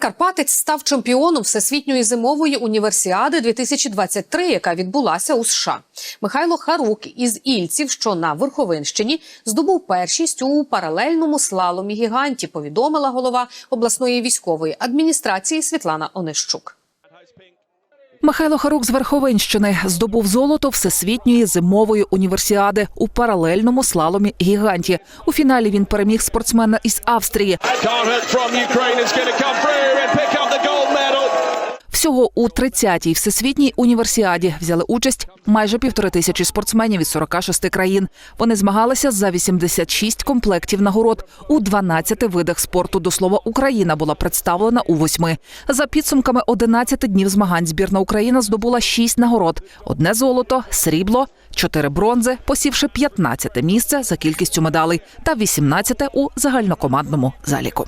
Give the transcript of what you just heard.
Прикарпатець став чемпіоном всесвітньої зимової універсіади 2023, яка відбулася у США. Михайло Харук із Ільців, що на Верховинщині, здобув першість у паралельному слаломі гіганті. Повідомила голова обласної військової адміністрації Світлана Онищук. Михайло Харук з Верховинщини здобув золото всесвітньої зимової універсіади у паралельному слаломі гіганті. У фіналі він переміг спортсмена із Австрії. Всього у 30-й всесвітній універсіаді взяли участь майже півтори тисячі спортсменів із 46 країн. Вони змагалися за 86 комплектів нагород у 12 видах спорту. До слова, Україна була представлена у восьми. За підсумками 11 днів змагань збірна Україна здобула 6 нагород: одне золото, срібло, 4 бронзи, посівши 15 місце за кількістю медалей та 18 у загальнокомандному заліку.